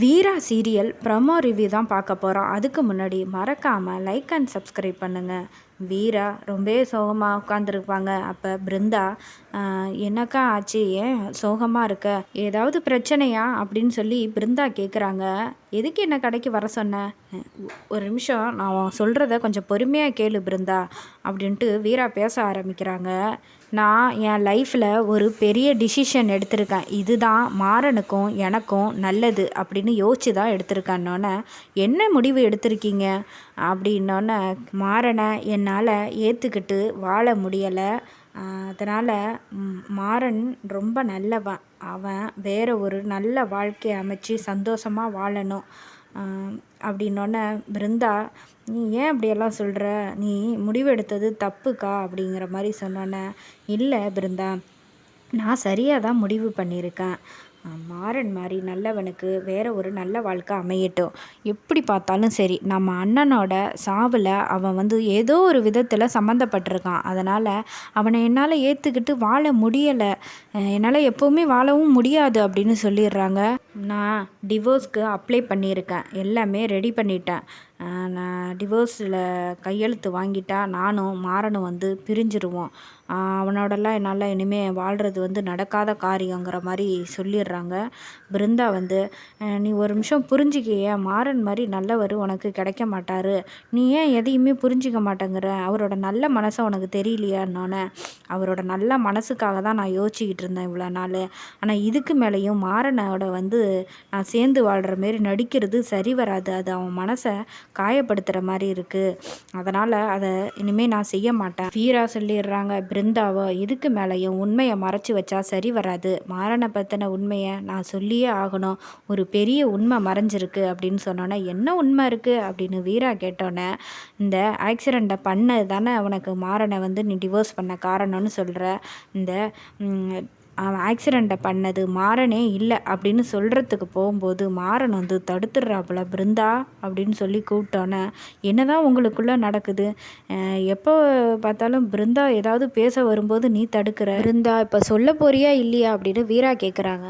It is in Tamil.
வீரா சீரியல் ப்ரமோ ரிவ்யூ தான் பார்க்க போகிறோம் அதுக்கு முன்னாடி மறக்காமல் லைக் அண்ட் சப்ஸ்கிரைப் பண்ணுங்கள் வீரா ரொம்பவே சோகமாக உட்காந்துருப்பாங்க அப்போ பிருந்தா என்னக்கா ஆச்சு? ஏன் சோகமாக இருக்க? ஏதாவது பிரச்சனையா? அப்படின்னு சொல்லி பிருந்தா கேட்குறாங்க எதுக்கு என்ன கடைக்கு வர சொன்ன? ஒரு நிமிஷம் நான் சொல்கிறத கொஞ்சம் பொறுமையாக கேளு பிருந்தா அப்படின்ட்டு வீரா பேச ஆரம்பிக்கிறாங்க. நான் என் லைஃப்பில் ஒரு பெரிய டிசிஷன் எடுத்திருக்கேன். இதுதான் மாறனுக்கும் எனக்கும் நல்லது அப்படின்னு யோசிச்சு தான் எடுத்திருக்கேன்னொன்னே என்ன முடிவு எடுத்திருக்கீங்க? அப்படின்னோடனே மாறனை என்னால் ஏற்றுக்கிட்டு வாழ முடியலை. அதனால் மாறன் ரொம்ப நல்லவன் அவன். வேற ஒரு நல்ல வாழ்க்கையை அமைச்சு சந்தோஷமாக வாழணும். அப்படின்னோடனே பிருந்தா நீ ஏன் அப்படியெல்லாம் சொல்கிற நீ முடிவெடுத்தது தப்புக்கா? அப்படிங்கிற மாதிரி சொன்னோன்னே இல்லை பிருந்தா நான் சரியாக தான் முடிவு பண்ணியிருக்கேன். மாறன் மாதிரி நல்லவனுக்கு வேற ஒரு நல்ல வாழ்க்கை அமையட்டும். எப்படி பார்த்தாலும் சரி நம்ம அண்ணனோட சாவில் அவன் வந்து ஏதோ ஒரு விதத்தில் சம்மந்தப்பட்டிருக்கான் அதனால் அவனை என்னால் ஏற்றுக்கிட்டு வாழ முடியலை. என்னால் எப்போவுமே வாழவும் முடியாது அப்படின்னு சொல்லிடுறாங்க. நான் டிவோர்ஸ்க்கு அப்ளை பண்ணியிருக்கேன். எல்லாமே ரெடி பண்ணிட்டேன். நான் டிவோர்ஸில் கையெழுத்து வாங்கிட்டா நானும் மாறனும் வந்து பிரிஞ்சிருவோம். அவனோடலாம் என்னால் இனிமேல் வாழ்கிறது வந்து நடக்காத காரியங்கிற மாதிரி சொல்லிடுறாங்க பிருந்தா வந்து நீ ஒரு நிமிஷம் புரிஞ்சுக்கிய மாறன் மாதிரி நல்லவர் உனக்கு கிடைக்க மாட்டார். நீ ஏன் எதையுமே புரிஞ்சிக்க மாட்டேங்கிற? அவரோட நல்ல மனசை உனக்கு தெரியலையான்னொன்னே அவரோட நல்ல மனசுக்காக தான் நான் யோசிச்சுக்கிட்டு இருந்தேன் இவ்வளோ நாள். ஆனால் இதுக்கு மேலேயும் மாறனோட வந்து நான் சேர்ந்து வாழ்கிற மாரி நடிக்கிறது சரி வராது. அது அவன் மனசை காயப்படுத்துகிற மாதிரி இருக்குது அதனால் அதை இனிமேல் நான் செய்ய மாட்டேன். வீரா சொல்லிடுறாங்க பிருந்தாவோ இதுக்கு மேலேயும் உண்மையை மறைச்சி வச்சா சரி வராது. மாறனை பற்றின உண்மையை நான் சொல்லியே ஆகணும். ஒரு பெரிய உண்மை மறைஞ்சிருக்கு. அப்படின்னு சொன்னோன்னே என்ன உண்மை இருக்குது அப்படின்னு வீரா கேட்டோன்னே இந்த ஆக்சிடெண்ட்டை பண்ணது தானே அவனுக்கு மாறனை வந்து நீ டிவோர்ஸ் பண்ண காரணம்னு சொல்கிற இந்த அவன் ஆக்சிடெண்ட்டை பண்ணது மாறனே இல்லை அப்படின்னு சொல்கிறதுக்கு போகும்போது மாறன் வந்து தடுத்துடுறாப்புல பிருந்தா அப்படின்னு சொல்லி கூப்பிட்டோன்னே. என்னதான் உங்களுக்குள்ளே நடக்குது? எப்போ பார்த்தாலும் பிருந்தா ஏதாவது பேச வரும்போது நீ தடுக்கிற. பிருந்தா இப்போ சொல்ல போறியா இல்லையா? அப்படின்னு வீரா கேட்குறாங்க